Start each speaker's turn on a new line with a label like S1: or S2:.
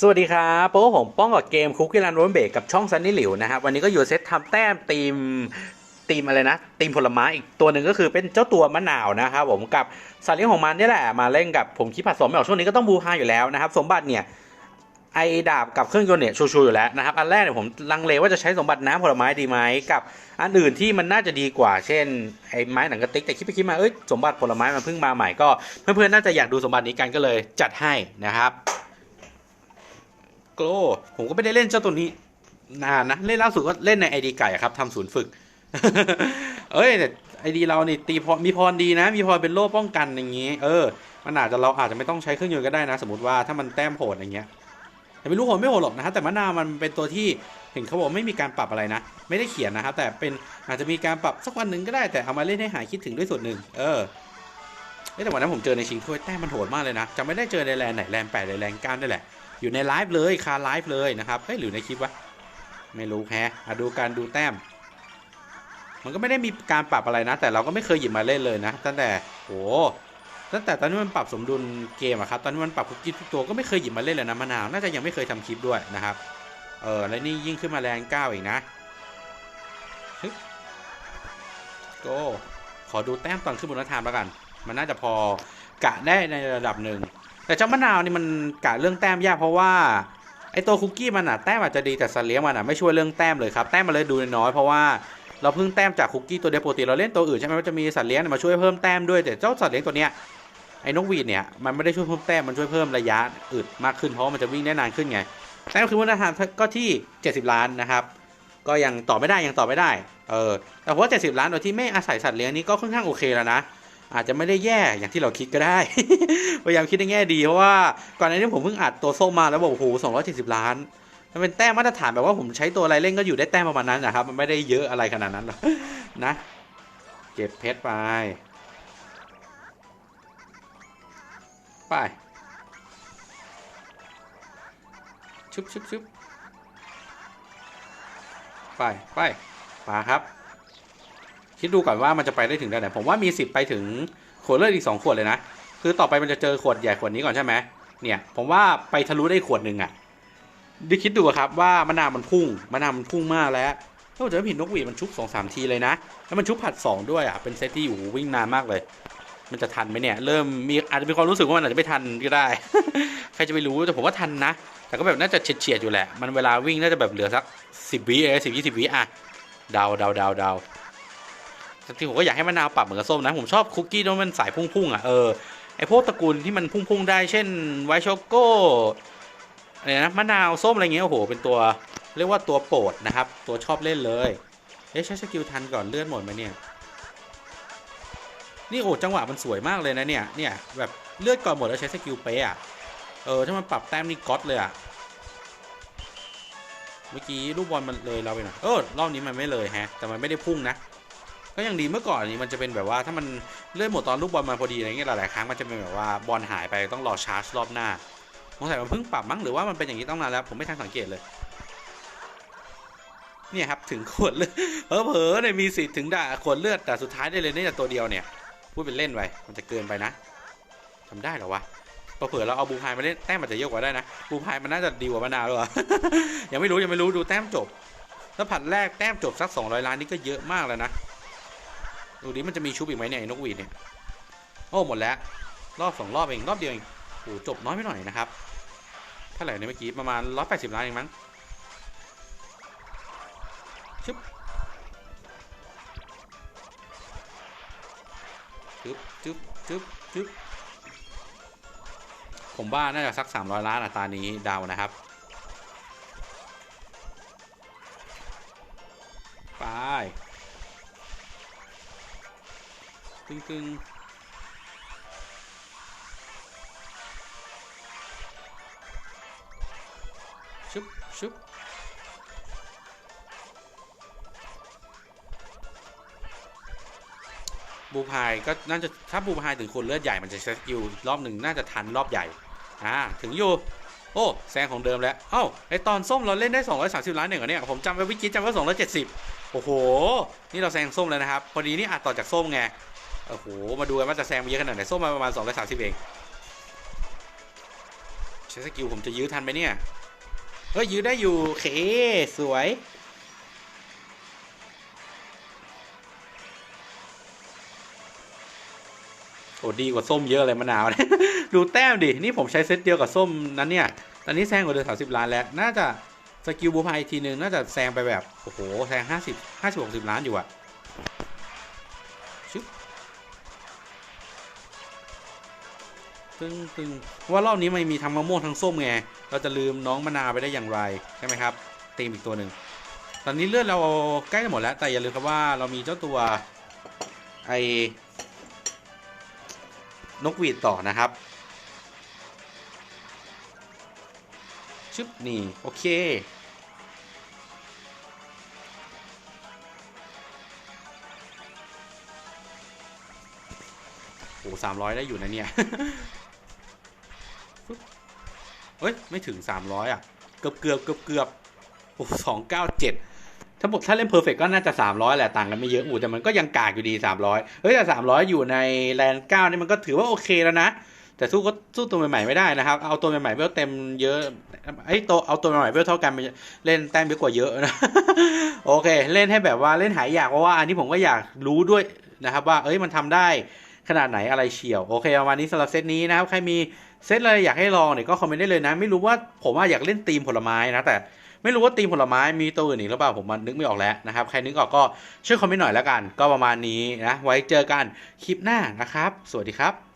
S1: สวัสดีครับโป้ผมป้องกับเกมคุกกี้รันโรนเบกกับช่องซันนี่หลิวนะครับวันนี้ก็อยู่เซตทำแต้มทีมทีมอะไรนะทีมผลไม้อีกตัวหนึ่งก็คือเป็นเจ้าตัวมะนาวนะครับผมกับสัตว์เลี้ยงของมันนี่แหละมาเล่นกับผมคิดผัดสมไม่ออกช่วงนี้ก็ต้องบูฮาอยู่แล้วนะครับ สมบัติเนี่ยไอดาบกับเครื่องยนต์เนี่ยชูๆอยู่แล้วนะครับอันแรกเนี่ยผมลังเลว่าจะใช้สมบัติน้ำผลไม้ดีไหมกับอันอื่นที่มันน่าจะดีกว่า เช่นไอไม้หนังกระติกแต่คิดไปคิดมาเอ้ยสมบัติผลไม้มันเพิ่งมาใหม่ก็เพื่อนๆน่าจะอยากดูสมบัตินี้กันก็เลยจัดให้นะครับ โกลผมก็ไม่ได้เล่นเจ้าตัวนี้ นานนะ เล่นล่าสุดก็เล่นในไอดีไก่ครับทำศูนย์ฝึก เอ้ยแต่ไอดีเรานี่ตีพรมีพรดีนะ มีพรเป็นโล่ป้องกันอย่างงี้ เออ มันอาจจะเราอาจจะไม่ต้องใช้เครื่องยนต์ก็ได้นะ สมมติว่าถ้ามันแต้มโหดอย่างเงี้ยแต่ไม่รู้โหดไม่โหดหรอกนะฮะแต่มะนาวมันเป็นตัวที่เห็นเขาบอกไม่มีการปรับอะไรนะ ไม่ได้เขียนนะครับแต่เป็นอาจจะมีการปรับสักวันหนึ่งก็ได้แต่เอามาเล่นให้หายคิดถึงด้วยส่วนหนึ่ง เออเอ้ยแต่วันนั้นผมเจอในชิงถ้วยแต้มมันโหดมากเลยนะจำไม่ได้เจอในแลนไหนแลนแปดหรือแลนเก้านี่แหละ อยู่ในไลฟ์เลยคาไลฟ์เลยนะครับเฮ้ยหรือในคลิปวะไม่รู้แฮะดูการดูแต้ม มันก็ไม่ได้มีการปรับอะไรนะ แต่เราก็ไม่เคยหยิบมาเล่นเลยนะ ตั้งแต่โหตั้งแต่ตอนนี้มันปรับสมดุลเกมอะครับตอนนี้มันปรับคุกกี้ทุกตัวก็ไม่เคยหยิบมาเล่นเลยนะมะนาวน่าจะยังไม่เคยทำคลิปด้วยนะครับเออแล้วนี่ยิ่งขึ้นมาแรงเก้าอีกนะฮึโก็ขอดูแต้มตอนขึ้นบนนัทามแล้วกัน มันน่าจะพอกะได้ในระดับหนึ่ง แต่เจ้ามะนาวนี่มันกะเรื่องแต้มยากเพราะว่าไอตัวคุกกี้มันอะแต้มอาจจะดีแต่สัตว์เลี้ยงมันอะไม่ช่วยเรื่องแต้มเลยครับแต้มมันเลยดูน้อยเพราะว่าเราเพิ่งแต้มจากคุกกี้ตัวเดียวปกติเราเล่นตัวอื่นใช่ไหมมันจะมีสัตว์เลี้ยงมาช่วยเพิ่มแต้มด้วยแต่เจ้าสัตว์เลี้ยงตัวเนี้ยไอ้นกหวีดเนี่ยมันไม่ได้ช่วยเพิ่มแต้มมันช่วยเพิ่มระยะอึดมากขึ้นเพราะมันจะวิ่งได้นานขึ้นไงแต้มคือมูลค่าก็ที่ 70 ล้านนะครับก็ยังต่อไม่ได้ยังต่อไม่ได้เออแต่ว่า70 ล้านโดยที่ไม่อาศัยสัตว์เลี้ยงนี้ก็ค่อนข้างโอเคแล้วนะ อาจจะไม่ได้แย่อย่างที่เราคิดก็ได้ พยายามคิดในแง่ดีเพราะว่าก่อนหน้านี้ผมเพิ่งอัดตัวส้มมาแล้วบอกโอ้โหสองร้อยเจ็ดสิบล้านมันเป็นแต้มมาตรฐานแบบว่าผมใช้ตัวอะไรเล่นก็อยู่ได้แต้มประมาณนั้นนะครับ มันไม่ได้เยอะอะไรขนาดนั้นหรอกนะ เก็บเพชรไป ไป ชุบชุบชุบไป ไปมาครับ คิดดูก่อนว่ามันจะไปได้ถึงได้ไหนผมว่ามีสิทธิ์ไปถึงขวดเลือดอีก2ขวดเลยนะ คือต่อไปมันจะเจอขวดใหญ่ขวดนี้ก่อนใช่ไหมเนี่ย ผมว่าไปทะลุได้ขวดหนึ่งอะ่ะดิคิดดูครับว่ามะนาวมันพุ่งมะนาวมันพุ่งมากแล้วถ้าผมจะไม่ผิดนกหวีดมันชุบสองสามทีเลยนะ แล้วมันชุบผัดสองด้วยอะเป็นเซตที่อยู่วิ่งนานมากเลย มันจะทันไหมเนี่ย เริ่มมีอาจจะมีความรู้สึกว่ามันอาจจะไม่ทันก็ได้ ใครจะไปรู้แต่ผมว่าทันนะ แต่ก็แบบน่าจะเฉียดๆอยู่แหละ มันเวลาวิ่งน่าจะแบบเหลือสักสิบวิเอสิบยี่สิบวิอะเดาเดาเดาเดา จริงๆผมก็อยากให้มะนาวปรับเหมือนกับส้มนะ ผมชอบคุกกี้ที่มันสายพุ่งๆอะเออไอพวกตระกูลที่มันพุ่งๆได้เช่นไวช็อกโก้อะไรนะมะนาวส้มอะไรเงี้ยโอ้โหเป็นตัวเรียกว่าตัวโปรดนะครับ ตัวชอบเล่นเลยเอ๊ะใช้สกิลทันก่อนเลื่อนหมดไหมเนี่ยนี่โอ้จังหวะมันสวยมากเลยนะเนี่ยเนี่ยแบบเลือดก่อนหมดแล้วใช้สกิลเป๊ะอะเออถ้ามันปรับแต้มนี่ก๊อตเลยอะเมื่อกี้ลูกบอลมันเลยเราไปหน่อยเออรอบนี้มันไม่เลยแฮะ แต่มันไม่ได้พุ่งนะ ก็ยังดีเมื่อก่อนนี้มันจะเป็นแบบว่าถ้ามันเลื่อนหมดตอนลูกบอลมาพอดีอะไรเงี้ยหลายๆครั้งมันจะเป็นแบบว่าบอลหายไปต้องรอชาร์จรอบหน้าสงสัยมันเพิ่งปรับมั้งหรือว่ามันเป็นอย่างนี้ต้องนานแล้วผมไม่ทันสังเกตเลยเนี่ยครับถึงขวดเลือดเผลอๆเนี่ยมีสิทธิ์ถึงด่าขวดเลือดแต่สุดท้ายได้เลยเนี่ยตัวเดียวเนี่ยพูดเป็นเล่นไปมันจะเกินไปนะทำได้หรอวะเผื่อเราเอาบูพายมาเล่นแต้มมันจะเยอะกว่าได้นะบูพายมันน่าจะดีกว่ามะนาวหรือยังไม่รู้ยังไม่รู้ดูแต้มจบถ้าผัดแรกแต้มจบสัก 200 ล้านนี่ก็เยอะมากแล้วนะ ดูดิมันจะมีชุบอีกไหมเนี่ยนกหวีดเนี่ยโอ้หมดแล้ว รอบสองรอบเองรอบเดียวเองโอ้จบน้อยไปหน่อยนะครับเท่าไหร่ในเมื่อกี้ประมาณร้อยแปดสิบล้านเองมั้งชึบจึ๊บจึ๊บจึ๊บจึ๊บผมว่าน่าจะสักสามร้อยล้านอะตรานี้ดาวนะครับไป ตึงตึงชุบชุบบูพายก็น่าจะถ้าบูพายถึงคนเลือดใหญ่มันจะสกิลรอบหนึ่งน่าจะทันรอบใหญ่ อ่า ถึงอยู่ โอ้แซงของเดิมแล้ว เอ้าไอตอนส้มเราเล่นได้ 230 ล้านหนึ่งเหรอเนี่ย ผมจำไปวิกิจำว่า270 โอ้โห นี่เราแซงส้มแล้วนะครับ พอดีนี่อัดต่อจากส้มไง โอ้โห มาดูกันว่าจะแซงไปเยอะขนาดไหนส้มมาประมาณ230เองใช้สกิลผมจะยื้อทันไหมเนี่ยเฮ้ยยื้อได้อยู่โอเคสวยโอ้ดีกว่าส้มเยอะเลยมะนาวเนี่ยดูแต้มดิ นี่ผมใช้เซตเดียวกับส้มนั้นเนี่ย ตอนนี้แซงกว่าเดือนสามสิบล้านแล้ว น่าจะสกิลบูพายทีหนึ่งน่าจะแซงไปแบบ โอ้โห แซงห้าสิบห้าสิบหกสิบล้านอยู่อะ ตึงตึงเพราะว่ารอบนี้มันมีทั้งมะม่วงทั้งส้มไง เราจะลืมน้องมะนาวไปได้อย่างไรใช่ไหมครับตีมอีกตัวหนึ่ง ตอนนี้เลือดเราใกล้จะหมดแล้ว แต่อย่าลืมครับว่าเรามีเจ้าตัวไอ้นกหวีดต่อนะครับชึบนี่โอเค โอ้สามร้อยได้อยู่นะเนี่ย เฮ้ย ไม่ถึงสามร้อยอะ เกือบเกือบเกือบเกือบโอ้สองเก้าเจ็ดถ้าบอกถ้าเล่นเพอร์เฟกก็น่าจะสามร้อยแหละ ต่างกันไม่เยอะอูแต่มันก็ยังกากอยู่ดีสามร้อยเฮ้ย แต่สามร้อยอยู่ในแลนเก้านี่มันก็ถือว่าโอเคแล้วนะ แต่สู้ก็สู้ตัวใหม่ๆไม่ได้นะครับ เอาตัวใหม่ๆเวลเต็มเยอะไอ้ตัวเอาตัวใหม่ๆเวลเท่ากันไปเล่นแต้มเยอะกว่าเยอะนะโอเค เล่นให้แบบว่าเล่นหายอยากเพราะว่าอันนี้ผมก็อยากรู้ด้วยนะครับว่า เอ้ยมันทำได้ ขนาดไหนอะไรเฉียว โอเคประมาณนี้สำหรับเซตนี้นะครับ ใครมีเซตอะไรอยากให้ลองเนี่ยก็คอมเมนต์ได้เลยนะ ไม่รู้ว่าผมว่าอยากเล่นธีมผลไม้นะแต่ไม่รู้ว่าธีมผลไม้มีตัวอื่นอีกหรือเปล่าผมมันนึกไม่ออกแล้วนะครับ ใครนึกออกก็ช่วยคอมเมนต์หน่อยแล้วกัน ก็ประมาณนี้นะ ไว้เจอกันคลิปหน้านะครับ สวัสดีครับ